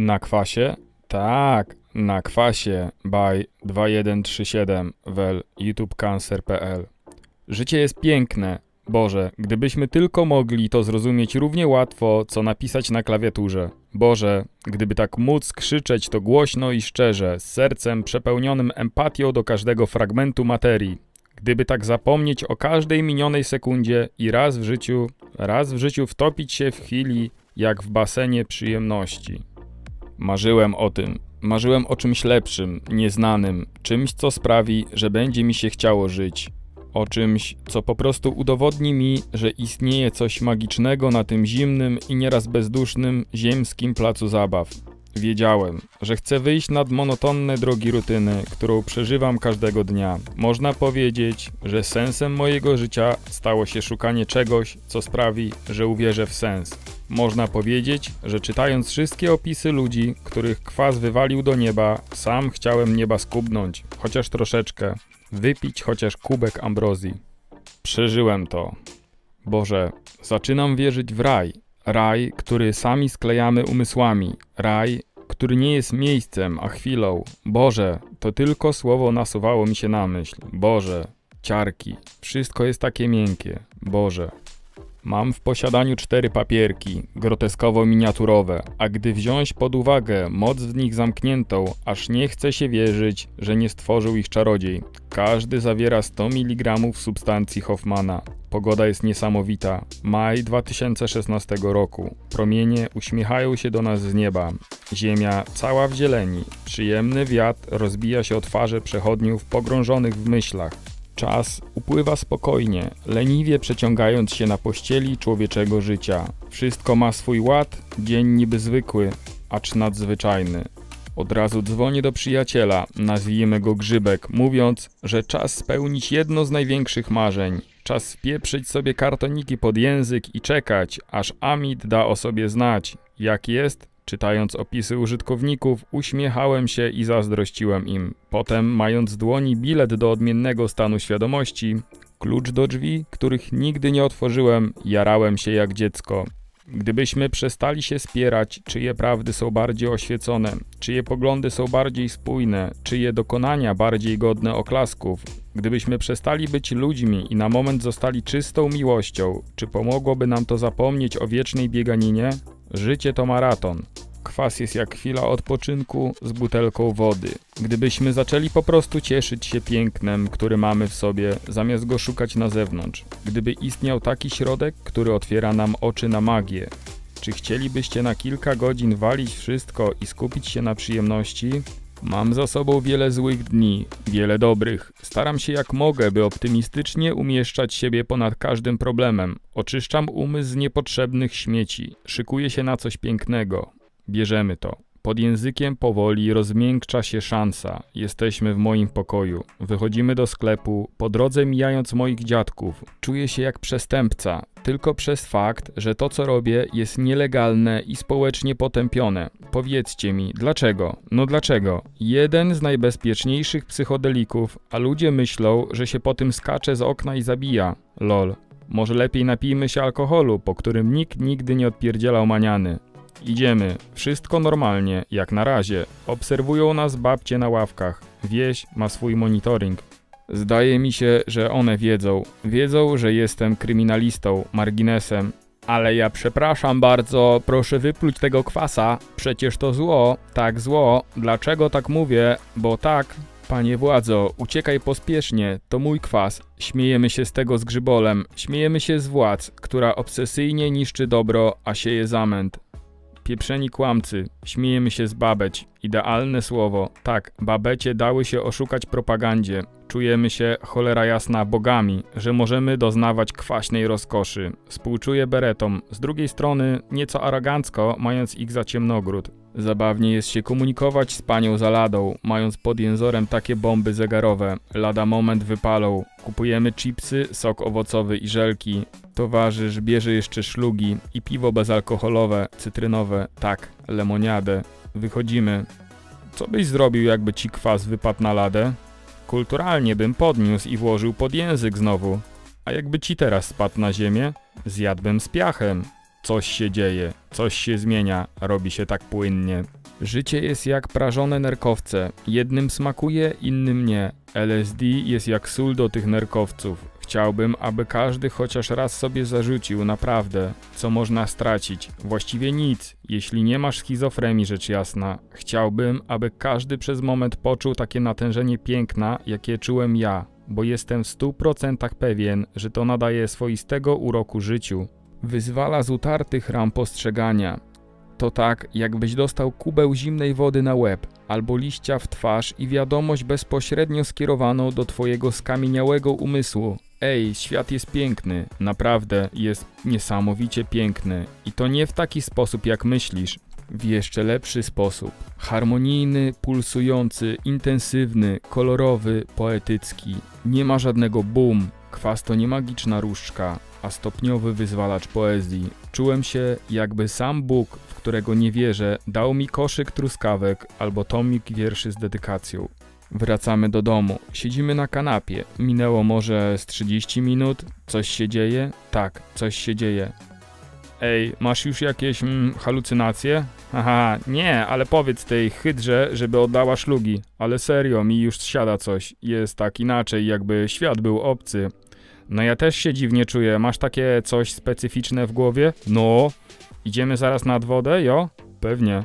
Na kwasie? Tak, na kwasie by 2137 wel youtubecancer.pl Życie jest piękne. Boże, gdybyśmy tylko mogli to zrozumieć równie łatwo, co napisać na klawiaturze. Boże, gdyby tak móc krzyczeć to głośno i szczerze, z sercem przepełnionym empatią do każdego fragmentu materii. Gdyby tak zapomnieć o każdej minionej sekundzie i raz w życiu, raz w życiu wtopić się w chwili, jak w basenie przyjemności. Marzyłem o tym. Marzyłem o czymś lepszym, nieznanym, czymś, co sprawi, że będzie mi się chciało żyć. O czymś, co po prostu udowodni mi, że istnieje coś magicznego na tym zimnym i nieraz bezdusznym ziemskim placu zabaw. Wiedziałem, że chcę wyjść nad monotonne drogi rutyny, którą przeżywam każdego dnia. Można powiedzieć, że sensem mojego życia stało się szukanie czegoś, co sprawi, że uwierzę w sens. Można powiedzieć, że czytając wszystkie opisy ludzi, których kwas wywalił do nieba, sam chciałem nieba skubnąć, chociaż troszeczkę, wypić chociaż kubek ambrozji. Przeżyłem to. Boże, zaczynam wierzyć w raj. Raj, który sami sklejamy umysłami. Raj, który nie jest miejscem, a chwilą. Boże, to tylko słowo nasuwało mi się na myśl. Boże, ciarki, wszystko jest takie miękkie. Boże. Mam w posiadaniu cztery papierki, groteskowo miniaturowe, a gdy wziąć pod uwagę moc w nich zamkniętą, aż nie chce się wierzyć, że nie stworzył ich czarodziej. Każdy zawiera 100 mg substancji Hoffmana. Pogoda jest niesamowita. Maj 2016 roku. Promienie uśmiechają się do nas z nieba. Ziemia cała w zieleni. Przyjemny wiatr rozbija się o twarze przechodniów pogrążonych w myślach. Czas upływa spokojnie, leniwie przeciągając się na pościeli człowieczego życia. Wszystko ma swój ład, dzień niby zwykły, acz nadzwyczajny. Od razu dzwonię do przyjaciela, nazwijmy go Grzybek, mówiąc, że czas spełnić jedno z największych marzeń. Czas wpieprzyć sobie kartoniki pod język i czekać, aż Amit da o sobie znać. Jak jest? Czytając opisy użytkowników, uśmiechałem się i zazdrościłem im. Potem, mając w dłoni bilet do odmiennego stanu świadomości, klucz do drzwi, których nigdy nie otworzyłem, jarałem się jak dziecko. Gdybyśmy przestali się spierać, czyje prawdy są bardziej oświecone, czyje poglądy są bardziej spójne, czyje dokonania bardziej godne oklasków, gdybyśmy przestali być ludźmi i na moment zostali czystą miłością, czy pomogłoby nam to zapomnieć o wiecznej bieganinie? Życie to maraton. Kwas jest jak chwila odpoczynku z butelką wody. Gdybyśmy zaczęli po prostu cieszyć się pięknem, który mamy w sobie, zamiast go szukać na zewnątrz. Gdyby istniał taki środek, który otwiera nam oczy na magię. Czy chcielibyście na kilka godzin walić wszystko i skupić się na przyjemności? Mam za sobą wiele złych dni, wiele dobrych. Staram się jak mogę, by optymistycznie umieszczać siebie ponad każdym problemem. Oczyszczam umysł z niepotrzebnych śmieci. Szykuję się na coś pięknego. Bierzemy to. Pod językiem powoli rozmiękcza się szansa. Jesteśmy w moim pokoju. Wychodzimy do sklepu, po drodze mijając moich dziadków. Czuję się jak przestępca, tylko przez fakt, że to co robię jest nielegalne i społecznie potępione. Powiedzcie mi, dlaczego? No dlaczego? Jeden z najbezpieczniejszych psychodelików, a ludzie myślą, że się po tym skacze z okna i zabija. Lol. Może lepiej napijmy się alkoholu, po którym nikt nigdy nie odpierdzielał maniany. Idziemy. Wszystko normalnie, jak na razie. Obserwują nas babcie na ławkach. Wieś ma swój monitoring. Zdaje mi się, że one wiedzą. Wiedzą, że jestem kryminalistą, marginesem. Ale ja przepraszam bardzo, proszę wypluć tego kwasa. Przecież to zło, tak zło. Dlaczego tak mówię? Bo tak, Panie władzo, uciekaj pospiesznie, to mój kwas. Śmiejemy się z tego z grzybolem, śmiejemy się z władz, która obsesyjnie niszczy dobro, a sieje zamęt. Pieprzeni kłamcy, śmiejemy się z babeć. Idealne słowo. Tak, babecie dały się oszukać propagandzie. Czujemy się, cholera jasna, bogami, że możemy doznawać kwaśnej rozkoszy. Współczuję beretom, z drugiej strony nieco arogancko, mając ich za ciemnogród. Zabawnie jest się komunikować z panią za ladą, mając pod jęzorem takie bomby zegarowe. Lada moment wypalą. Kupujemy chipsy, sok owocowy i żelki. Towarzysz bierze jeszcze szlugi i piwo bezalkoholowe, cytrynowe, tak, lemoniadę. Wychodzimy. Co byś zrobił, jakby ci kwas wypadł na ladę? Kulturalnie bym podniósł i włożył pod język znowu. A jakby ci teraz spadł na ziemię? Zjadłbym z piachem. Coś się dzieje, coś się zmienia, robi się tak płynnie. Życie jest jak prażone nerkowce. Jednym smakuje, innym nie. LSD jest jak sól do tych nerkowców. Chciałbym, aby każdy chociaż raz sobie zarzucił, naprawdę, co można stracić. Właściwie nic, jeśli nie masz schizofrenii, rzecz jasna. Chciałbym, aby każdy przez moment poczuł takie natężenie piękna, jakie czułem ja, bo jestem w stu procentach pewien, że to nadaje swoistego uroku życiu. Wyzwala z utartych ram postrzegania. To tak, jakbyś dostał kubeł zimnej wody na łeb, albo liścia w twarz i wiadomość bezpośrednio skierowaną do twojego skamieniałego umysłu. Ej, świat jest piękny, naprawdę jest niesamowicie piękny. I to nie w taki sposób, jak myślisz, w jeszcze lepszy sposób. Harmonijny, pulsujący, intensywny, kolorowy, poetycki. Nie ma żadnego boom. Kwas to nie magiczna różdżka, a stopniowy wyzwalacz poezji. Czułem się, jakby sam Bóg, w którego nie wierzę, dał mi koszyk truskawek albo tomik wierszy z dedykacją. Wracamy do domu. Siedzimy na kanapie. Minęło może z 30 minut. Coś się dzieje? Tak, coś się dzieje. Ej, masz już jakieś mm, halucynacje? Haha, nie, ale powiedz tej hydrze, żeby oddała szlugi. Ale serio, mi już siada coś. Jest tak inaczej, jakby świat był obcy. No ja też się dziwnie czuję. Masz takie coś specyficzne w głowie? No. Idziemy zaraz nad wodę, jo? Pewnie.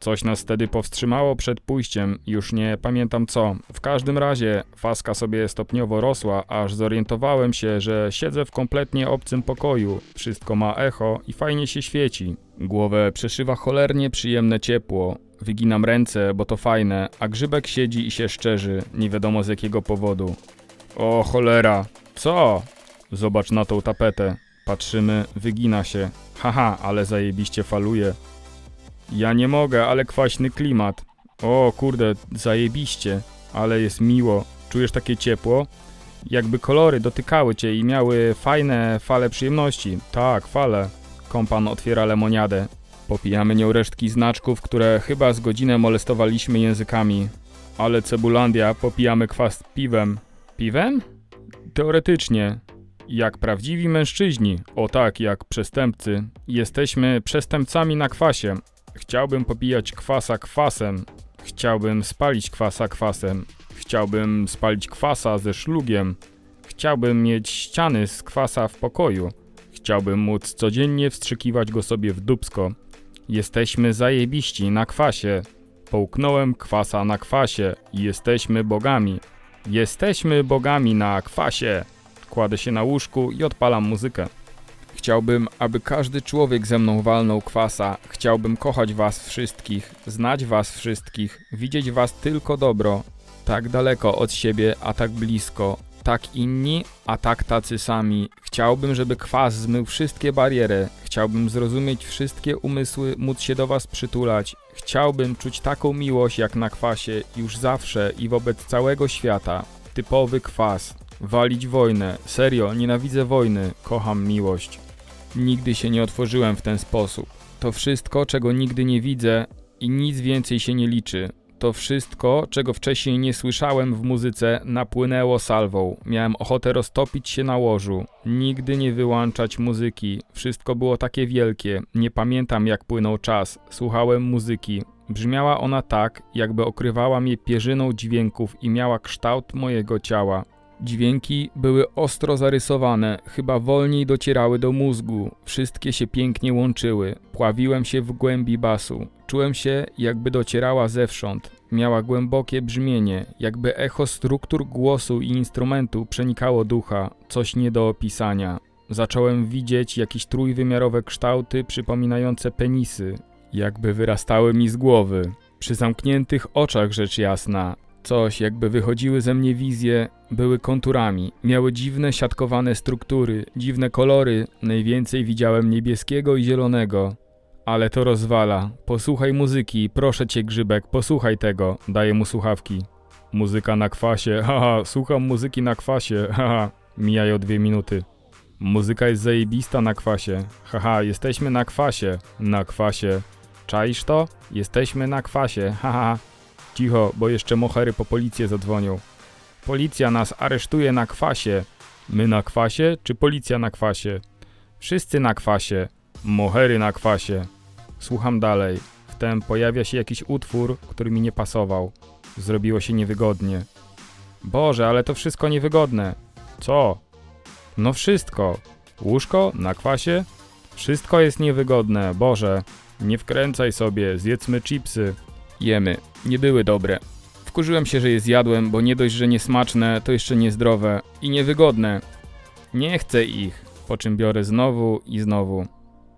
Coś nas wtedy powstrzymało przed pójściem, już nie pamiętam co. W każdym razie faska sobie stopniowo rosła, aż zorientowałem się, że siedzę w kompletnie obcym pokoju. Wszystko ma echo i fajnie się świeci. Głowę przeszywa cholernie przyjemne ciepło. Wyginam ręce, bo to fajne, a grzybek siedzi i się szczerzy, nie wiadomo z jakiego powodu. O cholera, co? Zobacz na tą tapetę. Patrzymy, wygina się. Haha, ale zajebiście faluje. Ja nie mogę, ale kwaśny klimat. O kurde, zajebiście, ale jest miło. Czujesz takie ciepło? Jakby kolory dotykały cię i miały fajne fale przyjemności. Tak, fale. Kompan otwiera lemoniadę. Popijamy nią resztki znaczków, które chyba z godzinę molestowaliśmy językami. Ale Cebulandia, popijamy kwas piwem. Piwem? Teoretycznie. Jak prawdziwi mężczyźni, o tak, jak przestępcy, jesteśmy przestępcami na kwasie. Chciałbym popijać kwasa kwasem. Chciałbym spalić kwasa kwasem. Chciałbym spalić kwasa ze szlugiem. Chciałbym mieć ściany z kwasa w pokoju. Chciałbym móc codziennie wstrzykiwać go sobie w dubsko. Jesteśmy zajebiści na kwasie. Połknąłem kwasa na kwasie i jesteśmy bogami. Jesteśmy bogami na kwasie. Kładę się na łóżku i odpalam muzykę. Chciałbym, aby każdy człowiek ze mną walnął kwasa. Chciałbym kochać was wszystkich, znać was wszystkich, widzieć was tylko dobro. Tak daleko od siebie, a tak blisko. Tak inni, a tak tacy sami. Chciałbym, żeby kwas zmył wszystkie bariery. Chciałbym zrozumieć wszystkie umysły, móc się do was przytulać. Chciałbym czuć taką miłość jak na kwasie, już zawsze i wobec całego świata. Typowy kwas. Walić wojnę. Serio, nienawidzę wojny. Kocham miłość. Nigdy się nie otworzyłem w ten sposób. To wszystko, czego nigdy nie widzę i nic więcej się nie liczy. To wszystko, czego wcześniej nie słyszałem w muzyce, napłynęło salwą. Miałem ochotę roztopić się na łożu. Nigdy nie wyłączać muzyki. Wszystko było takie wielkie. Nie pamiętam jak płynął czas. Słuchałem muzyki. Brzmiała ona tak, jakby okrywała mnie pierzyną dźwięków i miała kształt mojego ciała. Dźwięki były ostro zarysowane, chyba wolniej docierały do mózgu. Wszystkie się pięknie łączyły. Pławiłem się w głębi basu. Czułem się, jakby docierała zewsząd. Miała głębokie brzmienie, jakby echo struktur głosu i instrumentu przenikało ducha, coś nie do opisania. Zacząłem widzieć jakieś trójwymiarowe kształty przypominające penisy, jakby wyrastały mi z głowy. Przy zamkniętych oczach rzecz jasna, Coś, jakby wychodziły ze mnie wizje, były konturami, miały dziwne siatkowane struktury, dziwne kolory, najwięcej widziałem niebieskiego i zielonego. Ale to rozwala. Posłuchaj muzyki, proszę cię Grzybek, posłuchaj tego. Daję mu słuchawki. Muzyka na kwasie, haha, słucham muzyki na kwasie, haha. Mijają dwie minuty. Muzyka jest zajebista na kwasie. Haha, jesteśmy na kwasie. Na kwasie. Czaisz to? Jesteśmy na kwasie, haha. Cicho, bo jeszcze mohery po policję zadzwonią. Policja nas aresztuje na kwasie. My na kwasie, czy policja na kwasie? Wszyscy na kwasie. Mohery na kwasie. Słucham dalej. W Raptem pojawia się jakiś utwór, który mi nie pasował. Zrobiło się niewygodnie. Boże, ale to wszystko niewygodne. Co? No wszystko. Łóżko na kwasie? Wszystko jest niewygodne, Boże. Nie wkręcaj sobie, zjedzmy chipsy. Jemy. Nie były dobre. Wkurzyłem się, że je zjadłem, bo nie dość, że niesmaczne, to jeszcze niezdrowe i niewygodne. Nie chcę ich, po czym biorę znowu i znowu.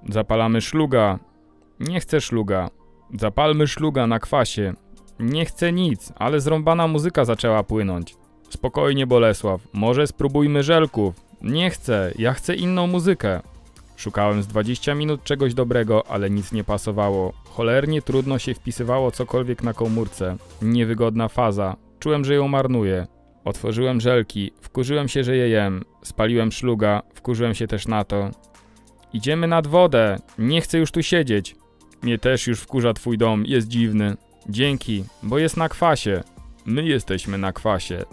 Zapalamy szluga. Nie chcę szluga. Zapalmy szluga na kwasie. Nie chcę nic, ale zrąbana muzyka zaczęła płynąć. Spokojnie, Bolesław, może spróbujmy żelków. Nie chcę, ja chcę inną muzykę. Szukałem z 20 minut czegoś dobrego, ale nic nie pasowało. Cholernie trudno się wpisywało cokolwiek na komórce. Niewygodna faza. Czułem, że ją marnuję. Otworzyłem żelki, wkurzyłem się, że je jem. Spaliłem szluga, wkurzyłem się też na to. Idziemy nad wodę, nie chcę już tu siedzieć. Mnie też już wkurza twój dom, jest dziwny. Dzięki, bo jest na kwasie. My jesteśmy na kwasie.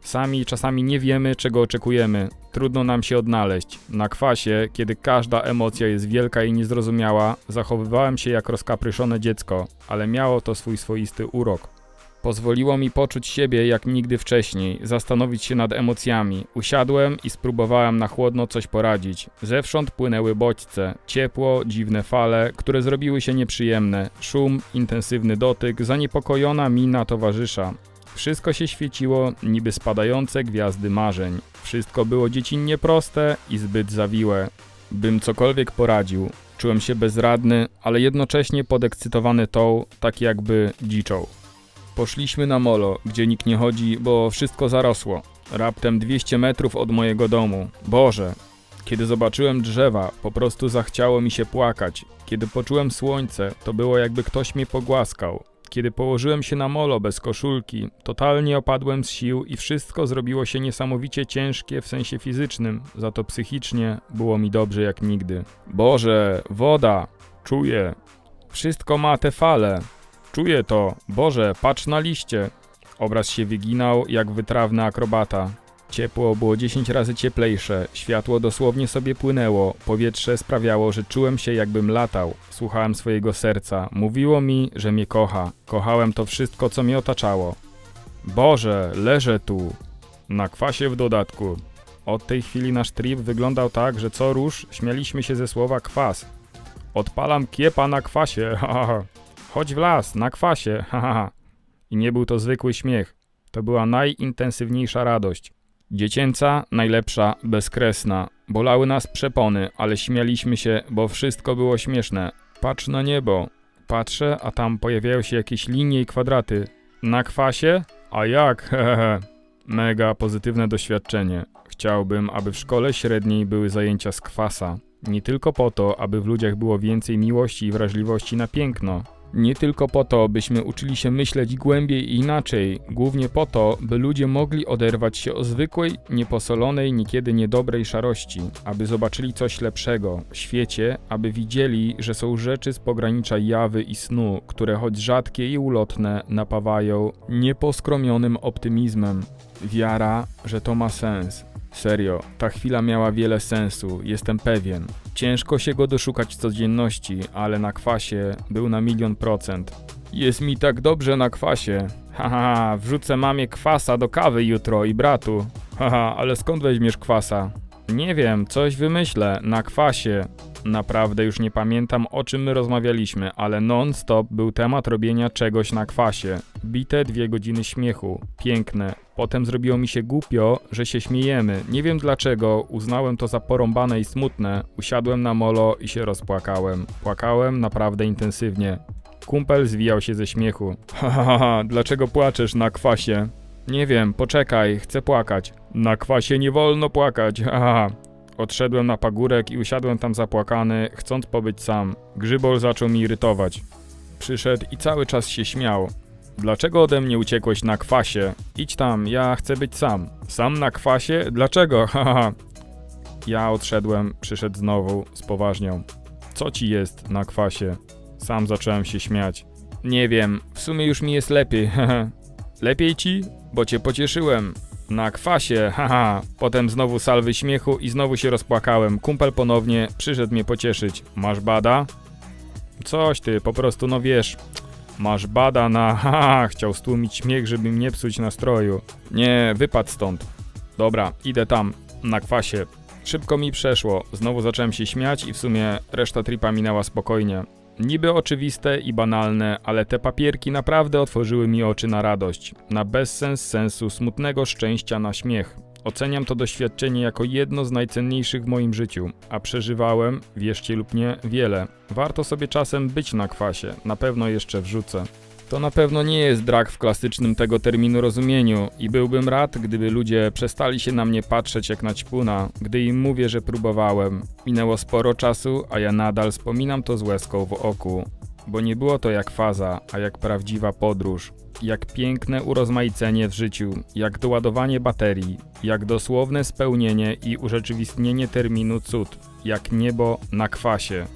Sami czasami nie wiemy, czego oczekujemy. Trudno nam się odnaleźć. Na kwasie, kiedy każda emocja jest wielka i niezrozumiała, zachowywałem się jak rozkapryszone dziecko, ale miało to swój swoisty urok. Pozwoliło mi poczuć siebie jak nigdy wcześniej, zastanowić się nad emocjami. Usiadłem i spróbowałem na chłodno coś poradzić. Zewsząd płynęły bodźce, ciepło, dziwne fale, które zrobiły się nieprzyjemne, szum, intensywny dotyk, zaniepokojona mina towarzysza. Wszystko się świeciło, niby spadające gwiazdy marzeń. Wszystko było dziecinnie proste i zbyt zawiłe. Bym cokolwiek poradził. Czułem się bezradny, ale jednocześnie podekscytowany tą, tak jakby dziczą. Poszliśmy na molo, gdzie nikt nie chodzi, bo wszystko zarosło. Raptem 200 metrów od mojego domu. Boże! Kiedy zobaczyłem drzewa, po prostu zachciało mi się płakać. Kiedy poczułem słońce, to było jakby ktoś mnie pogłaskał. Kiedy położyłem się na molo bez koszulki, totalnie opadłem z sił i wszystko zrobiło się niesamowicie ciężkie w sensie fizycznym, za to psychicznie było mi dobrze jak nigdy. Boże, woda! Czuję. Wszystko ma te fale. Czuję to. Boże, patrz na liście. Obraz się wyginał jak wytrawny akrobata. Ciepło było 10 razy cieplejsze, światło dosłownie sobie płynęło, powietrze sprawiało, że czułem się jakbym latał. Słuchałem swojego serca, mówiło mi, że mnie kocha. Kochałem to wszystko, co mnie otaczało. Boże, leżę tu. Na kwasie w dodatku. Od tej chwili nasz trip wyglądał tak, że co rusz śmialiśmy się ze słowa kwas. Odpalam kiepa na kwasie, ha, ha, ha. Chodź w las, na kwasie, ha, ha, ha. I nie był to zwykły śmiech. To była najintensywniejsza radość. Dziecięca, najlepsza, bezkresna. Bolały nas przepony, ale śmialiśmy się, bo wszystko było śmieszne. Patrz na niebo. Patrzę, a tam pojawiają się jakieś linie i kwadraty. Na kwasie? A jak? Mega pozytywne doświadczenie. Chciałbym, aby w szkole średniej były zajęcia z kwasa. Nie tylko po to, aby w ludziach było więcej miłości i wrażliwości na piękno. Nie tylko po to, byśmy uczyli się myśleć głębiej i inaczej, głównie po to, by ludzie mogli oderwać się o zwykłej, nieposolonej, niekiedy niedobrej szarości, aby zobaczyli coś lepszego w świecie, aby widzieli, że są rzeczy z pogranicza jawy i snu, które choć rzadkie i ulotne, napawają nieposkromionym optymizmem. Wiara, że to ma sens. Serio, ta chwila miała wiele sensu, jestem pewien. Ciężko się go doszukać w codzienności, ale na kwasie był na milion procent. Jest mi tak dobrze na kwasie. Haha, wrzucę mamie kwasa do kawy jutro i bratu. Haha, ale skąd weźmiesz kwasa? Nie wiem, coś wymyślę, na kwasie. Naprawdę już nie pamiętam o czym my rozmawialiśmy, ale non-stop był temat robienia czegoś na kwasie. Bite dwie godziny śmiechu. Piękne. Potem zrobiło mi się głupio, że się śmiejemy. Nie wiem dlaczego, uznałem to za porąbane i smutne. Usiadłem na molo i się rozpłakałem. Płakałem naprawdę intensywnie. Kumpel zwijał się ze śmiechu. Hahaha, dlaczego płaczesz na kwasie? Nie wiem, poczekaj, chcę płakać. Na kwasie nie wolno płakać, haha. Odszedłem na pagórek i usiadłem tam zapłakany, chcąc pobyć sam. Grzybol zaczął mi irytować. Przyszedł i cały czas się śmiał. Dlaczego ode mnie uciekłeś na kwasie? Idź tam, ja chcę być sam. Sam na kwasie? Dlaczego? Haha. ja odszedłem, przyszedł znowu, spoważniał. Co ci jest na kwasie? Sam zacząłem się śmiać. Nie wiem, w sumie już mi jest lepiej. lepiej ci? Bo cię pocieszyłem. Na kwasie, haha. Potem znowu salwy śmiechu i znowu się rozpłakałem. Kumpel ponownie przyszedł mnie pocieszyć. Masz bada? Coś ty, po prostu no wiesz, masz bada na haha, chciał stłumić śmiech, żeby mnie psuć nastroju. Nie, wypadł stąd. Dobra, idę tam, na kwasie. Szybko mi przeszło, znowu zacząłem się śmiać i w sumie reszta tripa minęła spokojnie. Niby oczywiste i banalne, ale te papierki naprawdę otworzyły mi oczy na radość, na bezsens sensu, smutnego szczęścia na śmiech. Oceniam to doświadczenie jako jedno z najcenniejszych w moim życiu, a przeżywałem, wierzcie lub nie, wiele. Warto sobie czasem być na kwasie, na pewno jeszcze wrzucę. To na pewno nie jest drag w klasycznym tego terminu rozumieniu i byłbym rad, gdyby ludzie przestali się na mnie patrzeć jak na ćpuna, gdy im mówię, że próbowałem. Minęło sporo czasu, a ja nadal wspominam to z łezką w oku, bo nie było to jak faza, a jak prawdziwa podróż. Jak piękne urozmaicenie w życiu, jak doładowanie baterii, jak dosłowne spełnienie i urzeczywistnienie terminu cud, jak niebo na kwasie.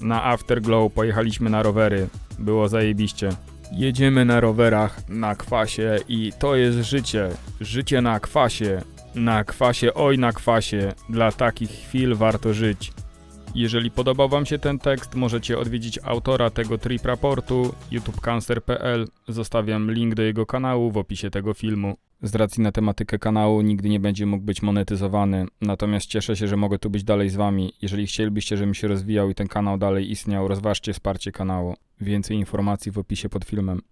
Na Afterglow pojechaliśmy na rowery, było zajebiście. Jedziemy na rowerach, na kwasie i to jest życie. Życie na kwasie. Na kwasie, oj na kwasie. Dla takich chwil warto żyć. Jeżeli podobał Wam się ten tekst, możecie odwiedzić autora tego trip raportu youtubecancer.pl. Zostawiam link do jego kanału w opisie tego filmu. Z racji na tematykę kanału nigdy nie będzie mógł być monetyzowany, natomiast cieszę się, że mogę tu być dalej z Wami. Jeżeli chcielibyście, żebym się rozwijał i ten kanał dalej istniał, rozważcie wsparcie kanału. Więcej informacji w opisie pod filmem.